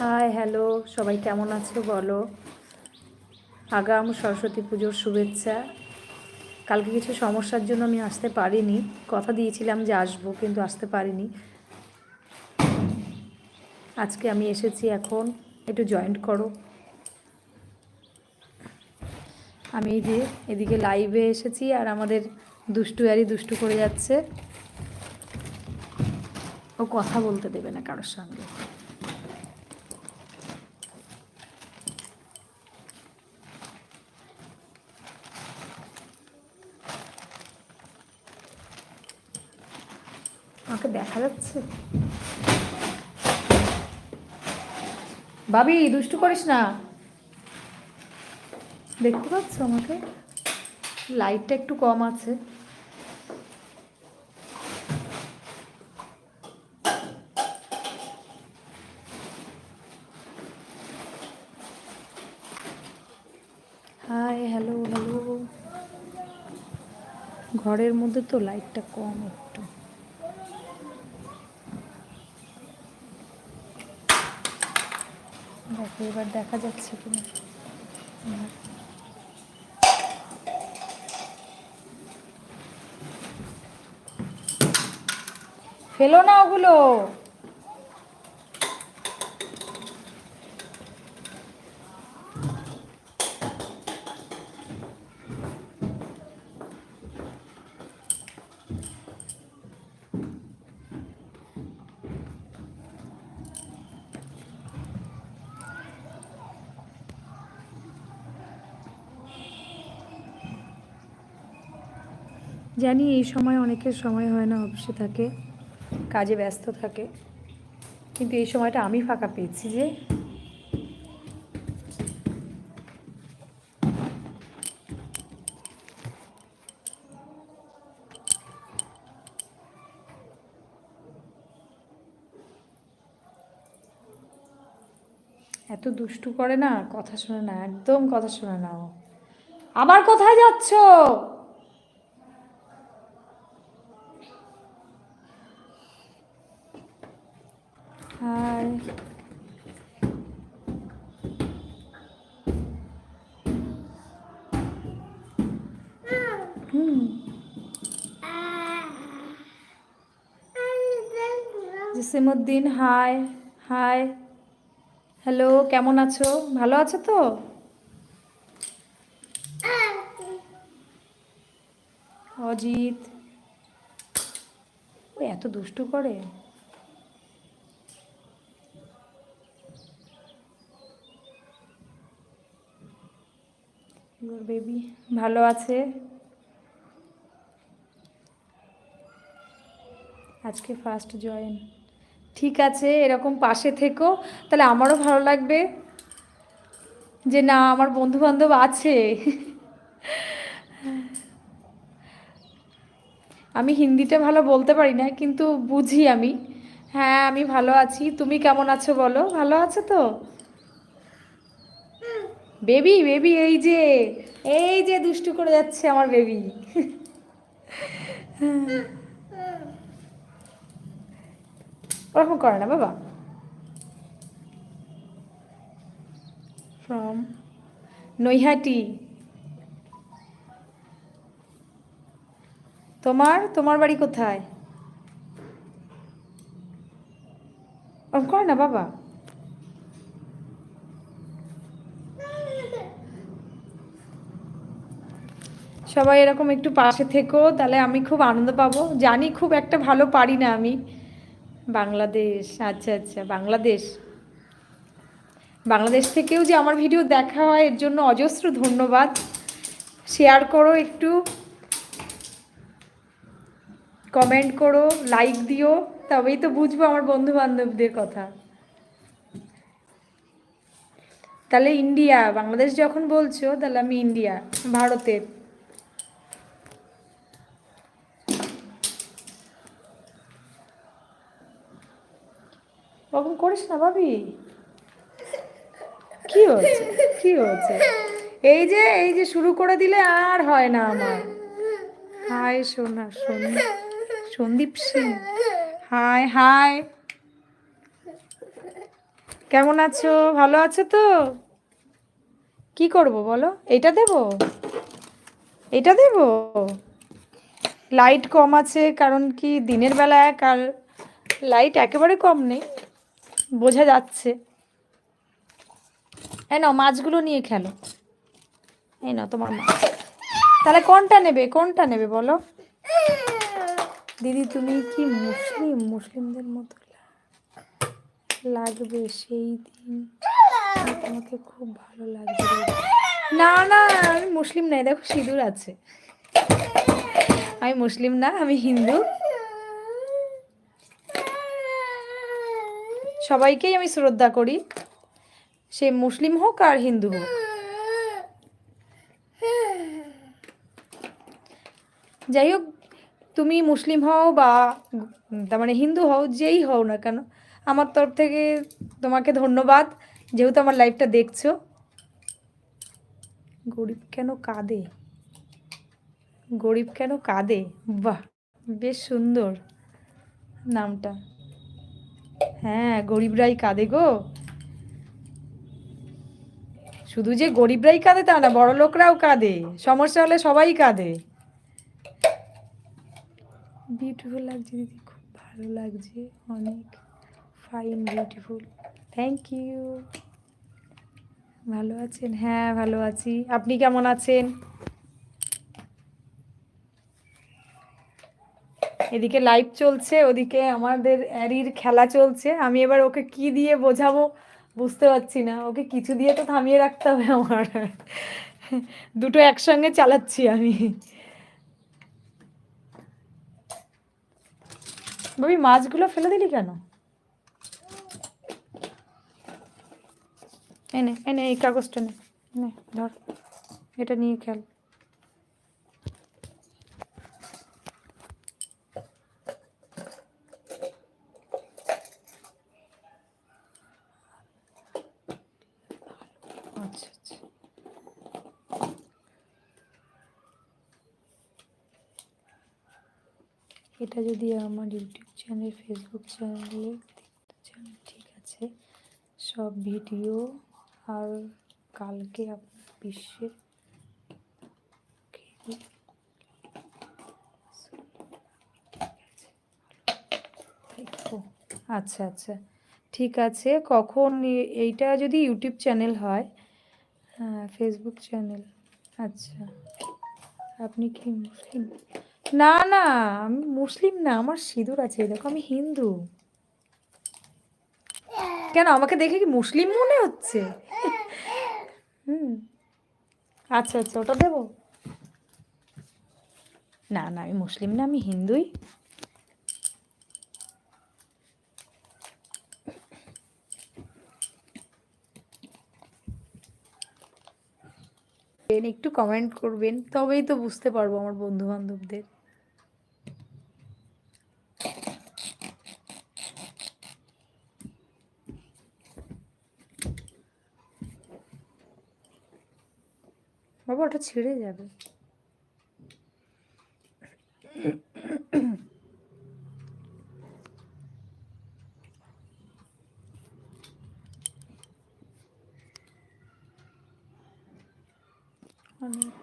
Hi hello সবাই কেমন আছো বলো? আগাম সরস্বতী পুজোর শুভেচ্ছা। কালকে কিছু সমস্যার জন্য আমি আসতে পারিনি। কথা দিয়েছিলাম যে আসব, কিন্তু আসতে পারিনি। আজকে আমি এসেছি এখন, একটু জয়েন্ট করো। আমি এই যে এদিকে লাইভে এসেছি, আর আমাদের দুষ্টু আরই দুষ্টু করে যাচ্ছে। ও কথা বলতে দেবে না কারোর সঙ্গে। আমাকে দেখা যাচ্ছে। বাবি দুষ্টু করিস না। দেখতে পাচ্ছ আমাকে? লাইটটা একটু কম আছে। হাই হ্যালো হ্যালো ঘরের মধ্যে তো লাইটটা কম একটু। দেখো এবার দেখা যাচ্ছে কিনা। ফেলো না ওগুলো। জানি এই সময় অনেকের সময় হয় না অফিসে থাকে, কাজে ব্যস্ত থাকে, কিন্তু এই সময়টা আমি ফাঁকা পেয়েছি যে এত দুষ্টু করে না, কথা শোনে না, একদম কথা শোনে না ও। আবার কোথায় যাচ্ছ? হুম জিসিমুদ্দিন হাই হাই হ্যালো কেমন আছো? ভালো আছো তো? অজিত। ও এত দুষ্টু করে? ইউর বেবি, ভালো আছে। আজকে ফার্স্ট জয়েন ঠিক আছে, এরকম পাশে থেকো। তাহলে আমারও ভালো লাগবে যে না, আমার বন্ধু বান্ধব আছে। আমি হিন্দিটা ভালো বলতে পারি না, কিন্তু বুঝি আমি। হ্যাঁ আমি ভালো আছি। তুমি কেমন আছো বলো? ভালো আছো তো? বেবি বেবি, এই যে এই যে দুষ্টু করে যাচ্ছে আমার বেবি। ওরকম করে না বাবা। ফ্রম নৈহাটি। তোমার তোমার বাড়ি কোথায়? ওরকম করে না বাবা। সবাই এরকম একটু পাশে থেকো, তাহলে আমি খুব আনন্দ পাবো। জানি খুব একটা ভালো পারি না আমি। বাংলাদেশ আচ্ছা আচ্ছা বাংলাদেশ। বাংলাদেশ থেকেও যে আমার ভিডিও দেখা হয়, এর জন্য অজস্র ধন্যবাদ। শেয়ার করো একটু। কমেন্ট করো, লাইক দিও, তবেই তো বুঝব আমার বন্ধু বান্ধবদের কথা। তাহলে ইন্ডিয়া, বাংলাদেশ যখন বলছো, তাহলে আমি ইন্ডিয়া ভারতের ওরকম করিস না ভাবি? কি হচ্ছে? কি হচ্ছে? এই যে এই যে শুরু করে দিলে আর হয় না আমার। হাই সোনা সোনা, সন্দীপ সিং। Hi hi. কেমন আছো? ভালো আছো তো? কি করব বলো? এটা দেব? এটা দেব? লাইট কম আছে, কারণ কি দিনের বেলায় কাল লাইট একেবারে কম নেই। বোঝা যাচ্ছে। এই নাও, মাছগুলো নিয়ে খেলো। এই নাও তোমার মাছ। তাহলে কোনটা নেবে? কোনটা নেবে বলো? দিদি, তুমি কি মুসলিম? মুসলিমদের মতো লাগবে সেই দিন। তোমাকে খুব ভালো লাগবে। না না, আমি মুসলিম নাই। দেখো সিঁদুর আছে। আমি মুসলিম না, আমি হিন্দু। সবাইকেই আমি শ্রদ্ধা করি। সে মুসলিম হোক আর হিন্দু হোক। যাই হোক, তুমি মুসলিম হও বা তার মানে হিন্দু হও, যেই হও না কেন, আমার তরফ থেকে তোমাকে ধন্যবাদ। যেহেতু আমার লাইফটা দেখছ। গরিব কেন কাঁদে? গরিব কেন কাঁদে? বাহ, বেশ সুন্দর নামটা। হ্যাঁ গরিবরাই কাঁদে গো। শুধু যে গরিবরাই কাঁদে তা না, বড় লোকরাও কাঁদে। সমস্যা হলে সবাই কাঁদে। বিউটিফুল লাগছে দিদি, খুব ভালো লাগছে, অনেক ফাইন বিউটিফুল থ্যাংক ইউ ভালো আছেন? হ্যাঁ ভালো আছি। আপনি কেমন আছেন? এদিকে লাইভ চলছে, ওদিকে আমাদের অ্যারির খেলা চলছে। আমি এবার ওকে কি দিয়ে বোঝাবো বুঝতে পারছি না। ওকে কিছু দিয়ে তো থামিয়ে রাখতে হবে আমার। দুটো একসঙ্গে চালাচ্ছি আমি। ভাবি, মাছগুলো ফেলে দিলি কেন? এনে এনে এই কাগজটা নে, ধর, এটা নিয়ে খেল আচ্ছা আচ্ছা এটা যদি আমার ইউটিউব চ্যানেল, ফেসবুক চ্যানেলে দেখতে চান, ঠিক আছে। সব ভিডিও আর কালকে আপনার বিশ্বের আচ্ছা আচ্ছা। ঠিক আছে, কখন এইটা যদি ইউটিউব চ্যানেল হয় হ্যাঁ ফেসবুক চ্যানেল আচ্ছা। আপনি কি মুসলিম? না না, আমি মুসলিম না, আমার সিঁদুর আছে, দেখো আমি হিন্দু। কেন, আমাকে দেখে কি মুসলিম মনে হচ্ছে? হুম আচ্ছা আচ্ছা ওটা দেবো। না না, আমি মুসলিম না, আমি হিন্দুই। একটু কমেন্ট করবেন, তবেই তো বুঝতে পারব আমার বন্ধু বান্ধবদের বাবা, ওটা ছিঁড়ে যাবে। অনেক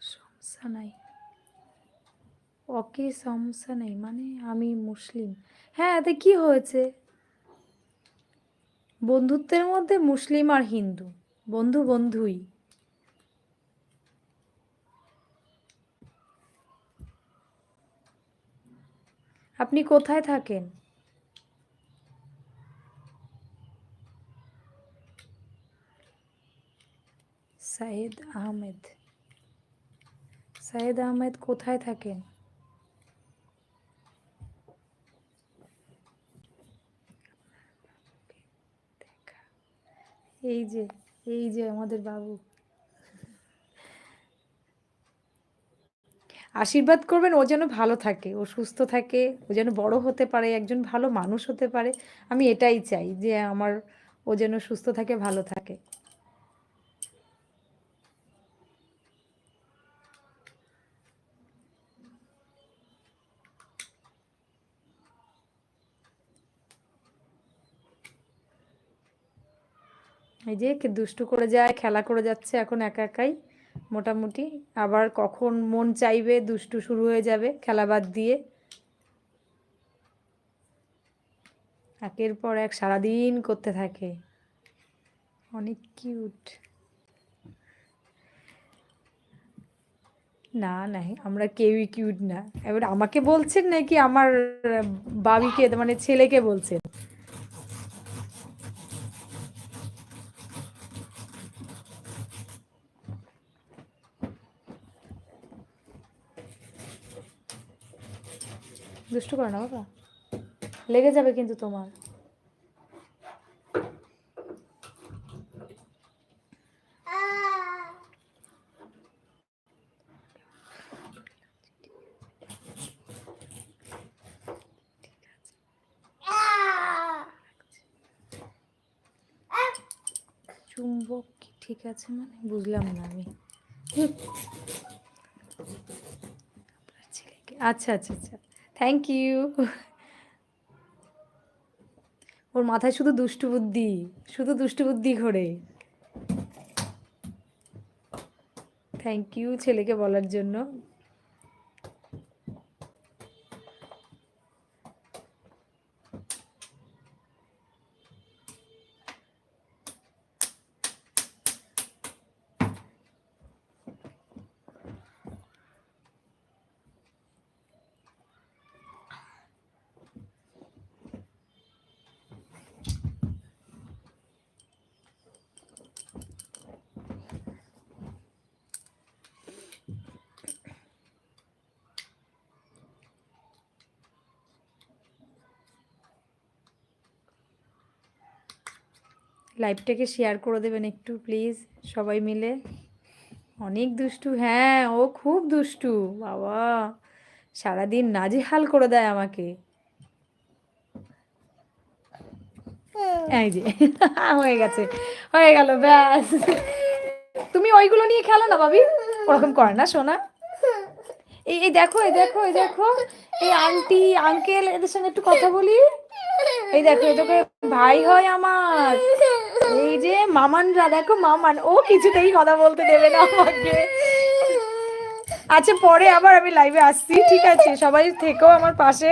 সমস্যা নাই। ওকে সমস্যা নেই মানে আমি মুসলিম। হ্যাঁ এতে কি হয়েছে? বন্ধুত্বের মধ্যে মুসলিম আর হিন্দু। বন্ধু বন্ধুই। আপনি কোথায় থাকেন? সাইদ আহমেদ। সাইদ আহমেদ, কোথায় থাকেন? এই যে এই যে আমাদের বাবু। আশীর্বাদ করবেন, ও যেন ভালো থাকে, ও সুস্থ থাকে, ও যেন বড় হতে পারে, একজন ভালো মানুষ হতে পারে। আমি এটাই চাই যে আমার, ও যেন সুস্থ থাকে, ভালো থাকে। এই যে দুষ্টু করে যায়, খেলা করে যাচ্ছে এখন একা একাই, মোটামুটি। আবার কখন মন চাইবে দুষ্টু শুরু হয়ে যাবে খেলা বাদ দিয়ে। একের পর এক সারাদিন করতে থাকে। অনেক কিউট। না না, আমরা কেউই কিউট না। এবার আমাকে বলছেন নাকি আমার বাবিকে মানে ছেলেকে বলছেন? দুষ্টু করে না, বাবা। লেগে যাবে কিন্তু তোমার। চুম্বক কি ঠিক আছে মানে? বুঝলাম না আমি। আচ্ছা আচ্ছা আচ্ছা। থ্যাংক ইউ ওর মাথায় শুধু দুষ্টু বুদ্ধি, শুধু দুষ্টু বুদ্ধি ঘোরে। থ্যাংক ইউ ছেলেকে বলার জন্য। লাইভটাকে শেয়ার করে দেবেন একটু প্লিজ সবাই মিলে। অনেক দুষ্টু হ্যাঁ ও খুব দুষ্টু, বাবা। সারাদিন নাজেহাল করে দেয় আমাকে। এই যে, হয়ে গেছে, হয়ে গেল, ব্যাস। তুমি ওইগুলো নিয়ে খেলো না, ভাবি? ওরকম করে না সোনা এই এই দেখো এই দেখো এই দেখো, এই আন্টি আঙ্কেল এদের সঙ্গে একটু কথা বলি। এই দেখো তোকে ভাই হয় আমার। এই যে মামানরা, দেখো মামান, ও কিছুতেই কথা বলতে দেবে না আমাকে। আচ্ছা পরে আবার আমি লাইভে আসছি, ঠিক আছে? সবাই থেকেও আমার পাশে।